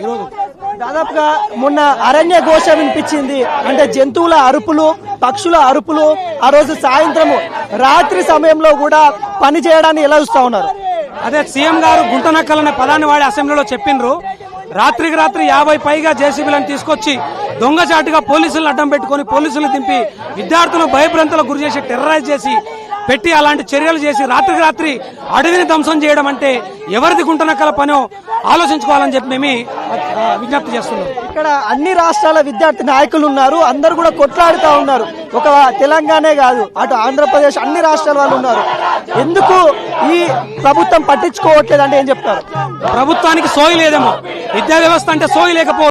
ఈరోజు దాదాపుగా మొన్న అరణ్య ఘోష వినిపించింది. అంటే జంతువుల అరుపులు పక్షుల అరుపులు ఆ రోజు సాయంత్రము రాత్రి సమయంలో కూడా పని చేయడాన్ని ఎలా చూస్తా ఉన్నారు? అదే సీఎం గారు గుంటనక్కలనే పదాన్ని వాడి అసెంబ్లీలో చెప్పిండ్రు. రాత్రికి రాత్రి యాభై పైగా జేసీబీలను తీసుకొచ్చి దొంగచాటుగా పోలీసులను అడ్డం పెట్టుకొని పోలీసులు దింపి విద్యార్థులు భయభ్రాంతులకు గురి చేసి టెర్రరైజ్ చేసి పెట్టి అలాంటి చర్యలు చేసి రాత్రికి రాత్రి అడవిని ధ్వంసం చేయడం అంటే ఎవరిది గుంటనక్కల పనో ఆలోచించుకోవాలని చెప్పి మేము విజ్ఞప్తి చేస్తున్నాం. ఇక్కడ అన్ని రాష్ట్రాల విద్యార్థి నాయకులు ఉన్నారు అందరు కూడా కొట్లాడుతా ఉన్నారు. ఒక తెలంగాణే కాదు అటు ఆంధ్రప్రదేశ్ అన్ని రాష్ట్రాల వాళ్ళు ఉన్నారు. ఎందుకు ఈ ప్రభుత్వం పట్టించుకోవట్లేదు అంటే ఏం చెప్తారు? ప్రభుత్వానికి సోయి లేదేమో. విద్యా వ్యవస్థ అంటే సోయి లేకపో